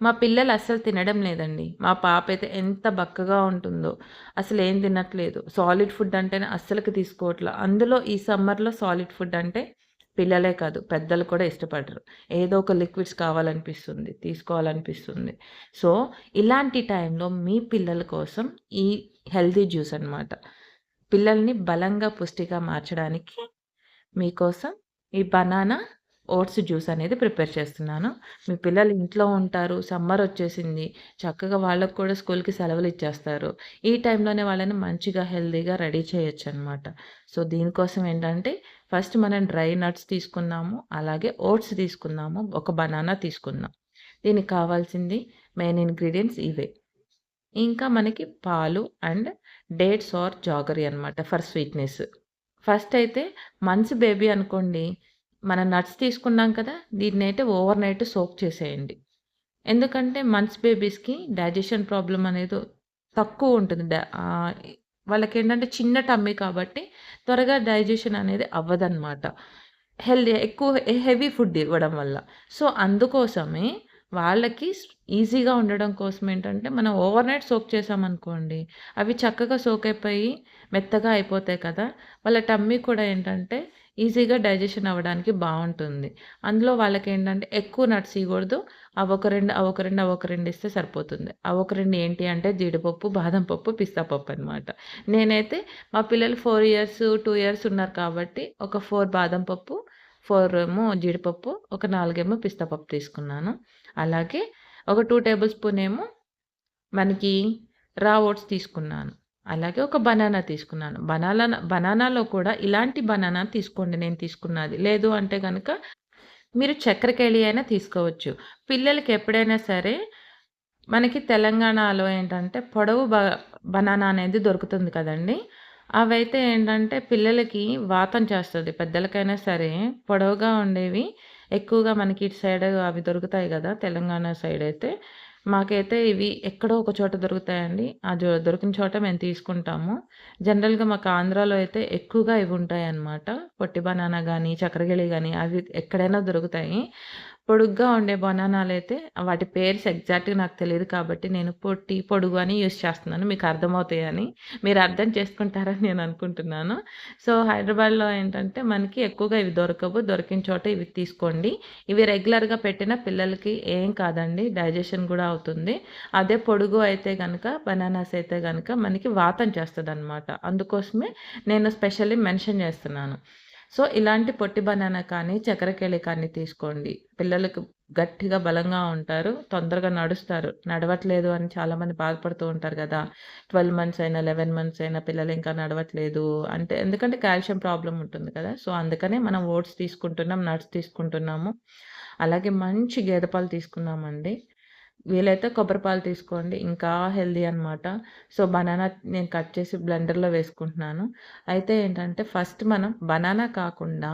మా పిల్లలు అస్సలు తినడం లేదండి. మా పాప అయితే ఎంత బక్కగా ఉంటుందో అసలు ఏం తినట్లేదు. సాలిడ్ ఫుడ్ అంటేనే అస్సలకి తీసుకోవట్లేదు అందులో ఈ సమ్మర్లో సాలిడ్ ఫుడ్ అంటే పిల్లలే కాదు పెద్దలు కూడా ఇష్టపడరు. ఏదో ఒక లిక్విడ్స్ కావాలనిపిస్తుంది తీసుకోవాలనిపిస్తుంది. సో ఇలాంటి టైంలో మీ పిల్లల కోసం ఈ హెల్దీ జ్యూస్ అనమాట పిల్లల్ని బలంగా పుష్టిగా మార్చడానికి మీకోసం ఈ బనానా ఓట్స్ జ్యూస్ అనేది ప్రిపేర్ చేస్తున్నాను. మీ పిల్లలు ఇంట్లో ఉంటారు సమ్మర్ వచ్చేసింది చక్కగా వాళ్ళకు కూడా స్కూల్కి సెలవులు ఇచ్చేస్తారు. ఈ టైంలోనే వాళ్ళని మంచిగా హెల్తీగా రెడీ చేయొచ్చు అనమాట సో దీనికోసం ఏంటంటే ఫస్ట్ మనం డ్రై నట్స్ తీసుకున్నాము అలాగే ఓట్స్ తీసుకున్నాము ఒక బనానా తీసుకున్నాం. దీనికి కావాల్సింది మెయిన్ ఇంగ్రీడియంట్స్ ఇవే. ఇంకా మనకి పాలు అండ్ డేట్స్ ఆర్ జాగరీ అనమాట ఫర్ స్వీట్నెస్. ఫస్ట్ అయితే మంత్స్ బేబీ అనుకోండి మనం నట్స్ తీసుకున్నాం కదా దీన్ని అయితే ఓవర్ నైట్ సోక్ చేసేయండి. ఎందుకంటే మంత్స్ బేబీస్కి డైజెషన్ ప్రాబ్లం అనేది తక్కువ ఉంటుంది. వాళ్ళకి ఏంటంటే చిన్న టమ్మీ కాబట్టి త్వరగా డైజెషన్ అనేది అవ్వదన్నమాట. హెల్దీ ఎక్కువ హెవీ ఫుడ్ ఇవ్వడం వల్ల. సో అందుకోసమే వాళ్ళకి ఈజీగా ఉండడం కోసం ఏంటంటే మనం ఓవర్ నైట్ సోక్ చేసామనుకోండి అవి చక్కగా సోక్ అయిపోయి మెత్తగా అయిపోతాయి కదా వాళ్ళ టమ్మీ కూడా ఏంటంటే ఈజీగా డైజెషన్ అవ్వడానికి బాగుంటుంది. అందులో వాళ్ళకి ఏంటంటే ఎక్కువ నట్స్ ఇవ్వకూడదు అవొక రెండు అవొక ఒక రెండు అవొక ఒక రెండు ఇస్తే సరిపోతుంది. అవి ఒక రెండు ఏంటి అంటే జీడిపప్పు బాదం పప్పు పిస్తా పప్పు అనమాట నేనైతే మా పిల్లలు ఫోర్ ఇయర్స్ టూ ఇయర్స్ ఉన్నారు కాబట్టి ఒక ఫోర్ బాదం పప్పు ఫోర్ ఏమో జీడిపప్పు ఒక నాలుగేమో పిస్తా పప్పు తీసుకున్నాను. అలాగే ఒక టూ టేబుల్ స్పూన్ ఏమో మనకి రా ఓట్స్ తీసుకున్నాను. అలాగే ఒక బనానా తీసుకున్నాను. బనానా బనానాలో కూడా ఇలాంటి బనానా తీసుకోండి నేను తీసుకున్నది. లేదు అంటే కనుక మీరు చక్కెరకేళి అయినా తీసుకోవచ్చు. పిల్లలకి ఎప్పుడైనా సరే మనకి తెలంగాణలో ఏంటంటే పొడవు బ బనానా అనేది దొరుకుతుంది కదండి. అవైతే ఏంటంటే పిల్లలకి వాతం చేస్తుంది. పెద్దలకైనా సరే పొడవుగా ఉండేవి. ఎక్కువగా మనకి ఇటు సైడ్ అవి దొరుకుతాయి కదా తెలంగాణ సైడ్ అయితే. మాకైతే ఇవి ఎక్కడో ఒక చోట దొరుకుతాయండి. ఆ దొరికిన చోట మేము తీసుకుంటాము. జనరల్గా మాకు ఆంధ్రాలో అయితే ఎక్కువగా ఇవి ఉంటాయి అన్నమాట పొట్టి బనానా కానీ చక్రగిళి కానీ అవి ఎక్కడైనా దొరుకుతాయి. పొడుగ్గా ఉండే బనానాలు అయితే వాటి పేర్స్ ఎగ్జాక్ట్గా నాకు తెలియదు కాబట్టి నేను పొట్టి పొడుగు అని యూస్ చేస్తున్నాను. మీకు అర్థమవుతాయని. మీరు అర్థం చేసుకుంటారని నేను అనుకుంటున్నాను. సో హైదరాబాద్లో ఏంటంటే మనకి ఎక్కువగా ఇవి దొరకవు. దొరికిన చోట ఇవి తీసుకోండి. ఇవి రెగ్యులర్గా పెట్టిన పిల్లలకి ఏం కాదండి. డైజెషన్ కూడా అవుతుంది. అదే పొడుగు అయితే కనుక బనానాస్ అయితే కనుక మనకి వాతం చేస్తుంది అనమాట అందుకోసమే నేను స్పెషల్లీ మెన్షన్ చేస్తున్నాను. సో ఇలాంటి పొట్టి బనానా కానీ చక్కెరకేళి కానీ తీసుకోండి. పిల్లలకు గట్టిగా బలంగా ఉంటారు తొందరగా నడుస్తారు. నడవట్లేదు అని చాలామంది బాధపడుతూ ఉంటారు కదా. ట్వెల్వ్ మంత్స్ అయినా లెవెన్ మంత్స్ అయినా పిల్లలు ఇంకా నడవట్లేదు అంటే ఎందుకంటే కాల్షియం ప్రాబ్లం ఉంటుంది కదా. సో అందుకనే మనం ఓట్స్ తీసుకుంటున్నాం నట్స్ తీసుకుంటున్నాము. అలాగే మంచి గేదె పాలు తీసుకున్నామండి. వీలైతే కొబ్బరి పాలు తీసుకోండి. ఇంకా హెల్దీ అనమాట సో బనానా నేను కట్ చేసి బ్లెండర్లో వేసుకుంటున్నాను. అయితే ఏంటంటే ఫస్ట్ మనం బనానా కాకుండా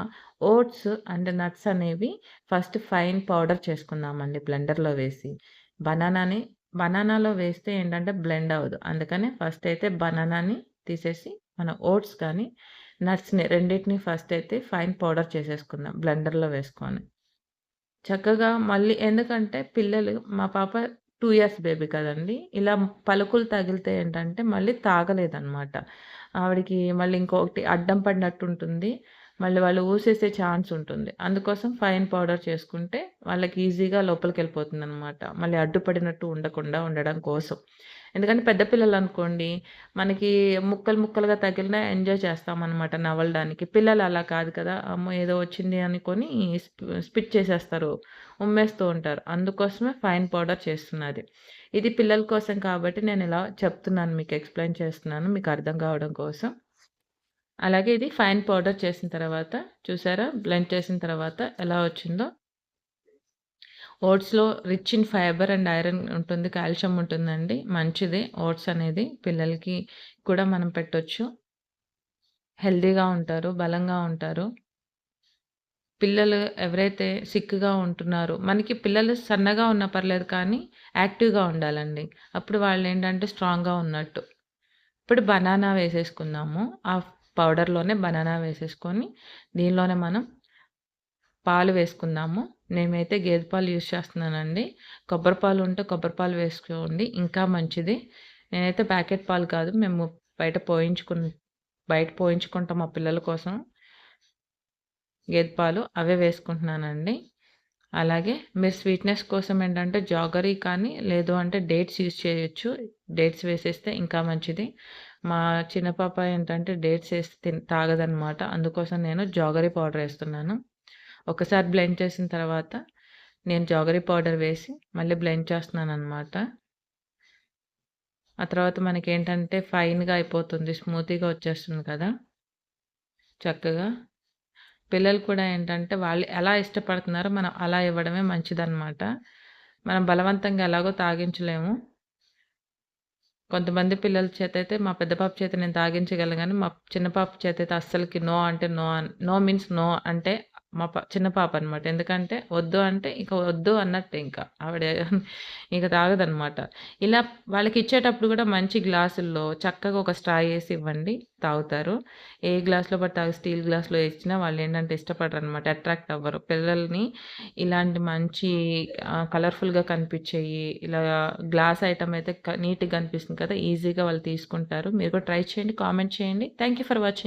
ఓట్స్ అండ్ నట్స్ అనేవి ఫస్ట్ ఫైన్ పౌడర్ చేసుకుందామండి బ్లెండర్లో వేసి. బనానాని బనానాలో వేస్తే ఏంటంటే బ్లెండ్ అవ్వదు. అందుకని ఫస్ట్ అయితే బనానాని తీసేసి మన ఓట్స్ కానీ నట్స్ని రెండింటిని ఫస్ట్ అయితే ఫైన్ పౌడర్ చేసేసుకుందాం బ్లెండర్లో వేసుకొని. చక్కగా మళ్ళీ ఎందుకంటే పిల్లలు మా పాప టూ ఇయర్స్ బేబీ కదండి ఇలా పలుకులు తగిలితే ఏంటంటే మళ్ళీ తాగలేదనమాట. ఆవిడకి మళ్ళీ ఇంకొకటి అడ్డం పడినట్టు ఉంటుంది మళ్ళీ వాళ్ళు ఊసేసే ఛాన్స్ ఉంటుంది. అందుకోసం ఫైన్ పౌడర్ చేసుకుంటే వాళ్ళకి ఈజీగా లోపలికి వెళ్ళిపోతుంది అనమాట మళ్ళీ అడ్డుపడినట్టు ఉండకుండా ఉండడం కోసం. ఎందుకంటే పెద్ద పిల్లలు అనుకోండి మనకి ముక్కలు ముక్కలుగా తగిలినా ఎంజాయ్ చేస్తామన్నమాట నవలడానికి. పిల్లలు అలా కాదు కదా! అమ్మో! ఏదో వచ్చింది అనుకొని స్పిట్ చేసేస్తారు. ఉమ్మేస్తూ ఉంటారు. అందుకోసమే ఫైన్ పౌడర్ చేస్తున్నది. ఇది పిల్లల కోసం కాబట్టి నేను ఇలా చెప్తున్నాను మీకు ఎక్స్‌ప్లెయిన్ చేస్తున్నాను మీకు అర్థం కావడం కోసం. అలాగే ఇది ఫైన్ పౌడర్ చేసిన తర్వాత చూసారా? బ్లెండ్ చేసిన తర్వాత ఎలా వచ్చిందో? ఓట్స్‌లో rich in fibre and iron ఉంటుంది. కాల్షియం ఉంటుందండి. మంచిది ఓట్స్ అనేది. పిల్లలకి కూడా మనం పెట్టొచ్చు. హెల్దీగా ఉంటారు. బలంగా ఉంటారు. పిల్లలు ఎవరైతే సిక్‌గా ఉంటున్నారో మనకి పిల్లలు సన్నగా ఉన్నా పర్లేదు కానీ యాక్టివ్‌గా ఉండాలండి. అప్పుడు వాళ్ళు ఏంటంటే స్ట్రాంగ్‌గా ఉన్నట్టు. ఇప్పుడు బనానా వేసేసుకుందాము. ఆ పౌడర్‌లోనే బనానా వేసేసుకొని దీనిలోనే మనం పాలు వేసుకుందాము. నేనైతే గేదె పాలు యూజ్ చేస్తున్నానండి. కొబ్బరి పాలు ఉంటే కొబ్బరి పాలు వేసుకోండి. ఇంకా మంచిది. నేనైతే ప్యాకెట్ పాలు కాదు. మేము బయట పోయించుకు బయట పోయించుకుంటాం మా పిల్లల కోసం. గేదె పాలు అవే వేసుకుంటున్నానండి. అలాగే మీరు స్వీట్నెస్ కోసం ఏంటంటే జాగరీ కానీ లేదు అంటే డేట్స్ యూజ్ చేయొచ్చు. డేట్స్ వేసేస్తే ఇంకా మంచిది. మా చిన్న పాప ఏంటంటే డేట్స్ వేసి తిన్ తాగదనమాట అందుకోసం నేను జాగరీ పౌడర్ వేస్తున్నాను. ఒకసారి బ్లెండ్ చేసిన తర్వాత నేను జాగరీ పౌడర్ వేసి మళ్ళీ బ్లెండ్ చేస్తున్నాను అనమాట ఆ తర్వాత మనకి ఏంటంటే ఫైన్గా అయిపోతుంది స్మూతీగా వచ్చేస్తుంది కదా. చక్కగా. పిల్లలు కూడా ఏంటంటే వాళ్ళు ఎలా ఇష్టపడుతున్నారో మనం అలా ఇవ్వడమే మంచిదన్నమాట. మనం బలవంతంగా ఎలాగో తాగించలేము. కొంతమంది పిల్లల చేత అయితే మా పెద్ద పాప చేత నేను తాగించగలను కానీ మా చిన్న పాప చేత అయితే అస్సలకి నో అంటే నో నో మీన్స్ నో అంటే మా ప చిన్న పాప అనమాట ఎందుకంటే వద్దు అంటే ఇక వద్దు అన్నట్టు ఇంకా ఆవిడ ఇక తాగదనమాట ఇలా వాళ్ళకి ఇచ్చేటప్పుడు కూడా మంచి గ్లాసుల్లో చక్కగా ఒక స్ట్రా వేసి ఇవ్వండి తాగుతారు. ఏ గ్లాస్లో పట్టి తాగు స్టీల్ గ్లాస్లో వేసినా వాళ్ళు ఏంటంటే ఇష్టపడరు అనమాట అట్రాక్ట్ అవ్వరు. పిల్లల్ని ఇలాంటి మంచి కలర్ఫుల్గా కనిపించేయి ఇలా గ్లాస్ ఐటమ్ అయితే నీట్గా కనిపిస్తుంది కదా ఈజీగా వాళ్ళు తీసుకుంటారు. మీరు కూడా ట్రై చేయండి కామెంట్ చేయండి. Thank you for watching.